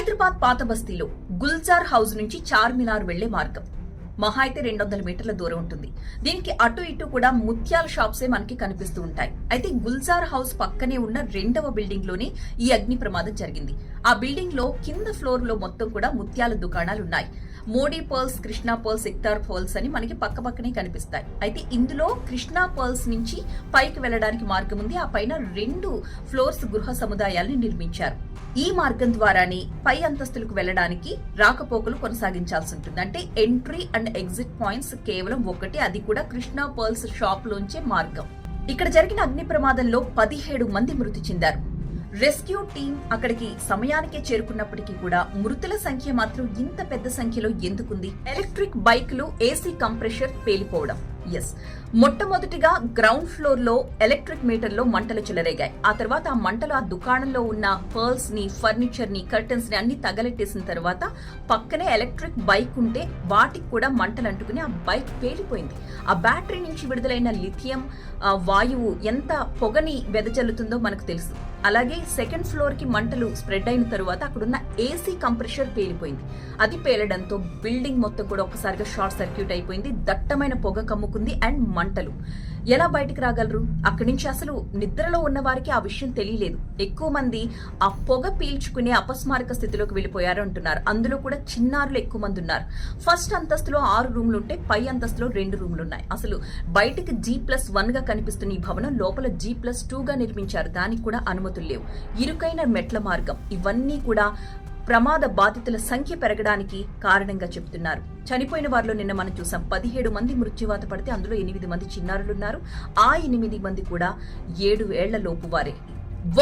హైదరాబాద్ పాత బస్తీలో గుల్జార్ హౌస్ నుంచి చార్మినార్ వెళ్ళే మార్గం. మహా అయితే రెండు వందల మీటర్ల దూరం ఉంటుంది. దీనికి అటు ఇటు కూడా ముత్యాల షాప్సే మనకి కనిపిస్తూ ఉంటాయి. అయితే గుల్జార్ హౌస్ పక్కనే ఉన్న రెండవ బిల్డింగ్లోనే ఈ అగ్ని ప్రమాదం జరిగింది. ఆ బిల్డింగ్లో కింద ఫ్లోర్లో మొత్తం కూడా ముత్యాల దుకాణాలు ఉన్నాయి Modi pearls Krishna pearls Iktar pearls అని మనకి పక్క పక్కనే కనిపిస్తాయి. అయితే ఇందులో కృష్ణా పర్ల్స్ నుంచి పైకి వెళ్ళడానికి మార్గం ఉంది. ఆ పైన రెండు ఫ్లోర్స్ గృహ సముదాయాల్ని నిర్మించారు. ఈ మార్గం ద్వారానే పై అంతస్తులకు వెళ్ళడానికి రాకపోకలు కొనసాగించాల్సి ఉంటుంది. అంటే ఎంట్రీ అండ్ ఎగ్జిట్ పాయింట్స్ కేవలం ఒకటి అది కూడా కృష్ణా పర్ల్స్ షాప్ లోంచే మార్గం. ఇక్కడ జరిగిన అగ్ని ప్రమాదంలో పదిహేడు మంది మృతి చెందారు. రెస్క్యూ టీం అక్కడికి సమయానికే చేరుకున్నప్పటికీ కూడా మృతుల సంఖ్య మాత్రం ఇంత పెద్ద సంఖ్యలో ఎందుకుంది? ఎలక్ట్రిక్ బైక్లు ఏసీ కంప్రెషర్ పేలిపోవడం. ఎస్ మొట్టమొదటిగా గ్రౌండ్ ఫ్లోర్లో ఎలక్ట్రిక్ మీటర్లో మంటలు చెలరేగాయి. ఆ తర్వాత ఆ మంటలు ఆ దుకాణంలో ఉన్న పర్ల్స్ని ఫర్నిచర్ని కర్టన్స్ని అన్ని తగలెట్టేసిన తర్వాత పక్కనే ఎలక్ట్రిక్ బైక్ ఉంటే వాటికి కూడా మంటలు అంటుకుని ఆ బైక్ పేలిపోయింది. ఆ బ్యాటరీ నుంచి విడుదలైన లిథియం వాయువు ఎంత పొగని వెదజల్లుతుందో మనకు తెలుసు. అలాగే సెకండ్ ఫ్లోర్కి మంటలు స్ప్రెడ్ అయిన తరువాత అక్కడున్న ఏసీ కంప్రెషర్ పేలిపోయింది. అది పేలడంతో బిల్డింగ్ మొత్తం కూడా ఒకసారిగా షార్ట్ సర్క్యూట్ అయిపోయింది. దట్టమైన పొగ కమ్ముకుంది అండ్ మంటలు. ఎలా బయటికి రాగలరు? అక్కడి నుంచి అసలు నిద్రలో ఉన్న వారికి ఆ విషయం తెలియలేదు. ఎక్కువ మంది ఆ పొగ పీల్చుకునే అపస్మారక స్థితిలోకి వెళ్ళిపోయారు అంటున్నారు. అందులో కూడా చిన్నారులు ఎక్కువ మంది ఉన్నారు. ఫస్ట్ అంతస్తులో ఆరు రూమ్లు ఉంటే పై అంతస్తులో రెండు రూమ్లు ఉన్నాయి. అసలు బయటికి జీ ప్లస్ వన్గా కనిపిస్తున్న ఈ భవనం లోపల జీ ప్లస్ టూ గా నిర్మించారు. దానికి కూడా అనుమతులు లేవు. ఇరుకైన మెట్ల మార్గం. ఇవన్నీ కూడా ప్రమాద బాధితుల సంఖ్య పెరగడానికి కారణంగా చెప్తున్నారు చనిపోయిన వారిలో నిన్న మనం చూసాం పదిహేడు మంది మృత్యువాత పడితే అందులో ఎనిమిది మంది చిన్నారులున్నారు. ఆ ఎనిమిది మంది కూడా ఏడు ఏళ్ళలోపు వారే.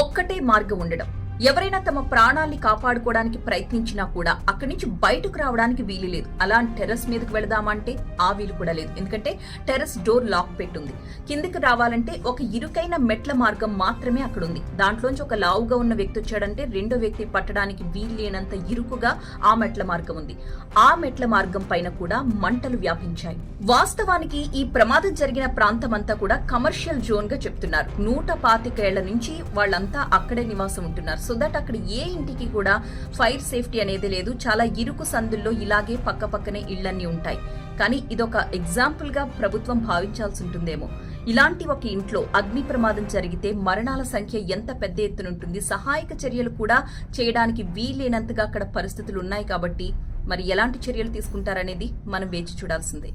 ఒక్కటే మార్గం ఉండడం. ఎవరైనా తమ ప్రాణాల్ని కాపాడుకోవడానికి ప్రయత్నించినా కూడా అక్కడి నుంచి బయటకు రావడానికి వీలు లేదు. అలా టెర్రస్ మీదకి వెళదామంటే ఆ వీలు కూడా లేదు. ఎందుకంటే టెర్రస్ డోర్ లాక్ పెట్టుంది. కిందికి రావాలంటే ఒక ఇరుకైన మెట్ల మార్గం మాత్రమే అక్కడ ఉంది దాంట్లోంచి ఒక లావుగా ఉన్న వ్యక్తి వచ్చాడంటే రెండో వ్యక్తి పట్టడానికి వీలు లేనంత ఇరుకుగా ఆ మెట్ల మార్గం ఉంది. ఆ మెట్ల మార్గం పైన కూడా మంటలు వ్యాపించాయి. వాస్తవానికి ఈ ప్రమాదం జరిగిన ప్రాంతం అంతా కూడా కమర్షియల్ జోన్గా చెప్తున్నారు. నూట పాతికేళ్ళ నుంచి వాళ్ళంతా అక్కడే నివాసం ఉంటున్నారు. సో దట్ అక్కడ ఏ ఇంటికి కూడా ఫైర్ సేఫ్టీ అనేది లేదు. చాలా ఇరుకు సందుల్లో ఇలాగే పక్క పక్కనే ఇళ్ళన్నీ ఉంటాయి. కానీ ఇదొక ఎగ్జాంపుల్గా ప్రభుత్వం భావించాల్సి ఉంటుందేమో. ఇలాంటి ఒక ఇంట్లో అగ్ని ప్రమాదం జరిగితే మరణాల సంఖ్య ఎంత పెద్ద ఎత్తున ఉంటుంది. సహాయక చర్యలు కూడా చేయడానికి వీలేనంతగా అక్కడ పరిస్థితులు ఉన్నాయి కాబట్టి మరి ఎలాంటి చర్యలు తీసుకుంటారనేది మనం వేచి చూడాల్సిందే.